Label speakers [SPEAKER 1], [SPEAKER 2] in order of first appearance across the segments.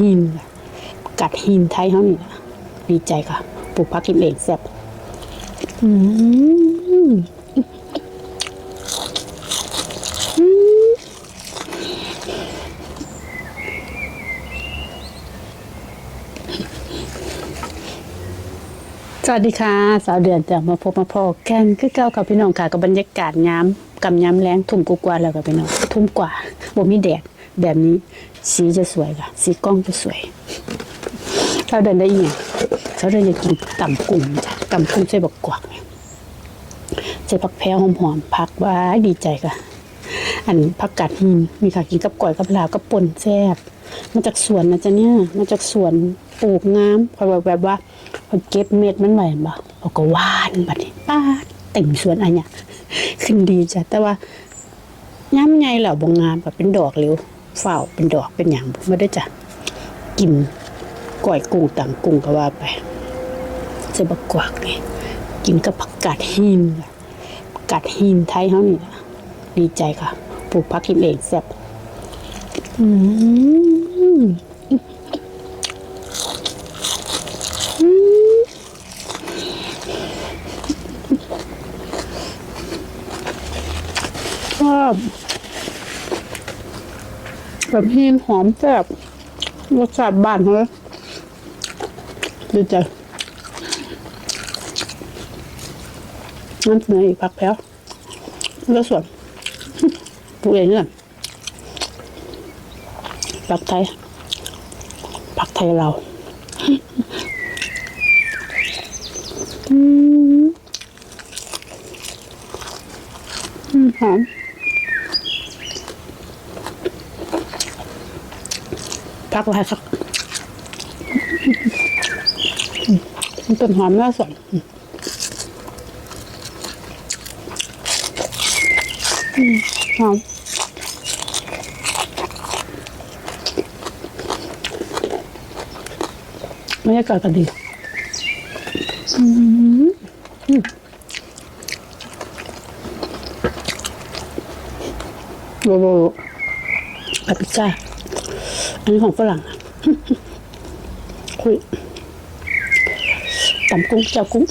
[SPEAKER 1] หินกัดหินไทยเขานี่ล่ะดีใจค่ะปลูกผักกินเองแซ่บอืมสวัสดีค่ะ สาวเดือนจากมาพบมาพอแกนคือเก้ากับพี่น้องค่ะกับบรรยากาศย้ำกับย้ำแรงทุ่มกว่าแล้วกับพี่น้องทุ่มกว่าบ่มีแดด แบบนี้สีจะสวยค่ะ สีกล้องจะสวยสาเดือนได้อีกอย่างสาเดือนอยากกินต่ำกุ้งจ้ะต่ำกุ้งใส่บักกวักใส่ผักแพรหอมๆผักว่าดีใจค่ะ อันผักกาดมีค่ะกินกับก๋วยกับลาวกับป่นแซ่บมาจากสวนนะจ๊ะเนี่ยมาจากสวนปลูกงามพอแบบแบบว่าพอเก็บเม็ดมันไว้บ่เอาก็หวานบัดนี้ป้าเต็มสวนอันเนี้ยขึ้นดีจ้ะแต่ว่าย้ำไงเหล่าบงงามแบบเป็นดอกเร็ว ฝ้าเป็นดอกเป็นอย่างไม่ได้จ้ะกินก้อยกุ้งต่างกุ้งก็ว่าไปใส่บักกวากนี่กินกับผักกาดหินผักกาดหินไทยเขานี่ะดีใจค่ะ ปลูกพักกินเองแซ่บอืมอืมชอบ แบบหินหอมแซ่บรสชาติบ้านเขาเลยดีใจนั่นเสนออีกพักแล้วแล้วส่วนปลูกเองเนี่ยผักไทยผักไทยเราอืมอืมหอม ผักอะไรครับอืมมันเป็นหอมน่าสนหอมบรรยากาศก็ดีอืมอืมโบโบกับพิซซ่า นนี้ของฝรั่งคุยตำกุ้งเจ้ากุ้ง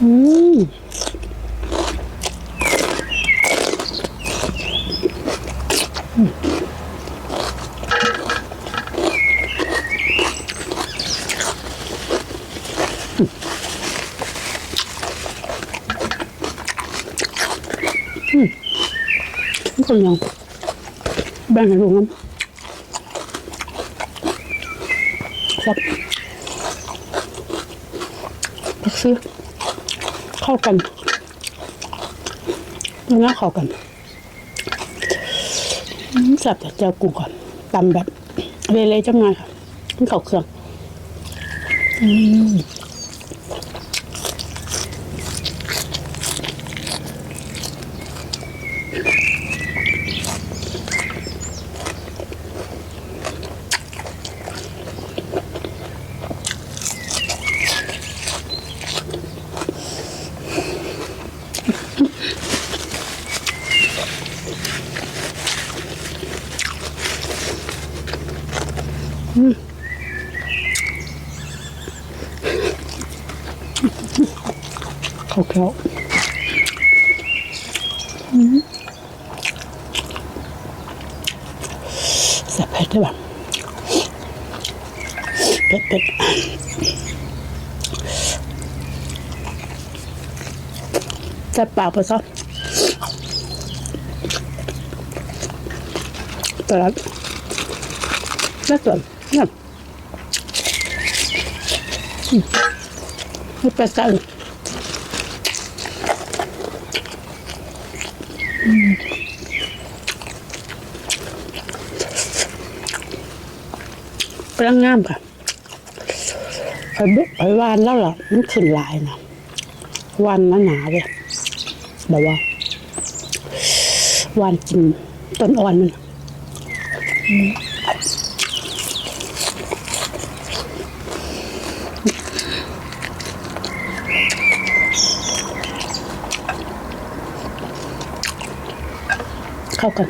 [SPEAKER 1] อืมนี่คนยัง แบ่งให้ลูกน้ำครับพักซื้อเข้ากันเนื้อเข้ากันสับแต่เจียวกุ้งก่อนตำแบบเละๆจังไงค่ะขึ้นเข้าเครื่อง อืม เขาแก้วอืมแซ่บเผ็ดได้ป่ะเผ็ดเผ็ดแซ่บปากไปซะตลาดน่าสน เนี่ยอืมไม่ไปกันกำลังงามค่ะไอ้บุกไอ้วานแล้วล่ะมันขึ้นลายนะวันหนาๆเลยแบบว่าวานกินต้นอ่อนมัน เข้ากัน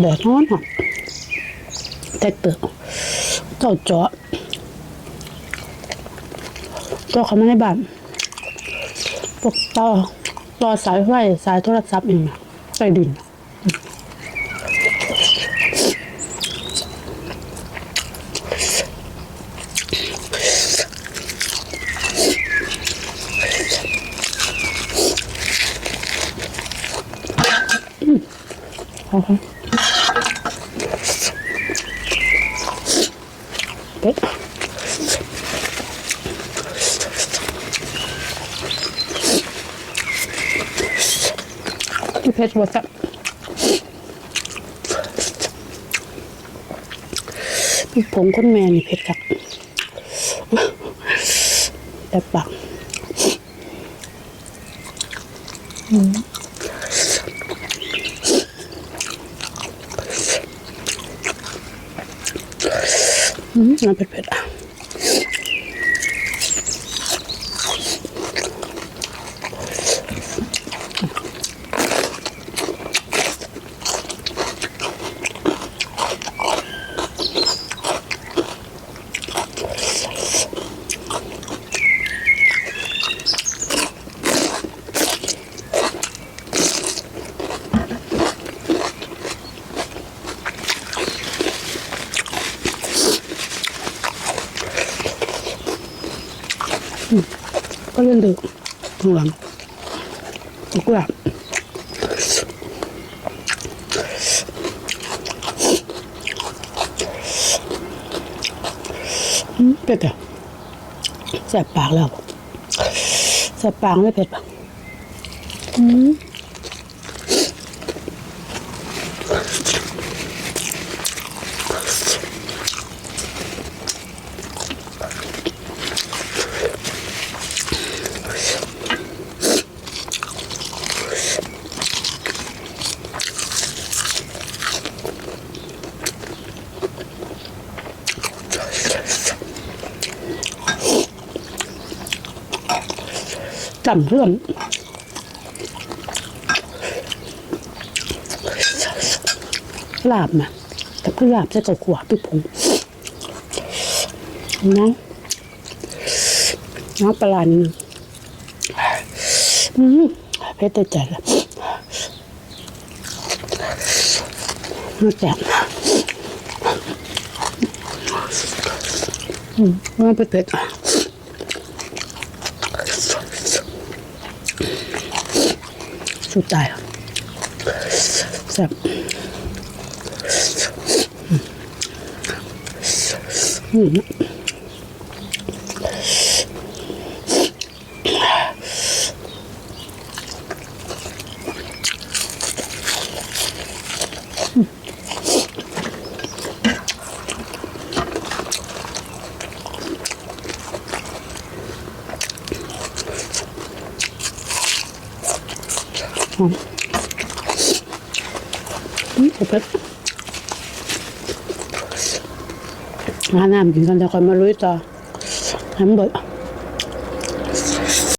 [SPEAKER 1] แบบนั้อนค่ะแต่เติบเจ้าจาอ เจาะเขาไมาในบ้านพวกต่อต่อสายไฟสายโทรศัพท์เองใต้ดินเป็ดที่เพ ชรบดสับพี่ผงคนแม่นี่เพชรครับแต่ปักอืมน้ำเผ็ดๆอะ ก็เล่นดึกข้างหลังกุหลาบเป็ดอะแสบปากแล้วแสบปากไม่เผ็ดปะอืม จำเพื่อนลาบมากับคือลาบจะกับขวาพี่ผงน้องน้องปลาร้านิดนึงอืมเผ็ดแต่ใจละน่าแจ่มอืมน่าเผ็ดๆอะ สุดตายแซ่บอืม อมอืมเผ็ดหาน้ำกินกันแต่ค่อยมาลุยต่อทำเบิด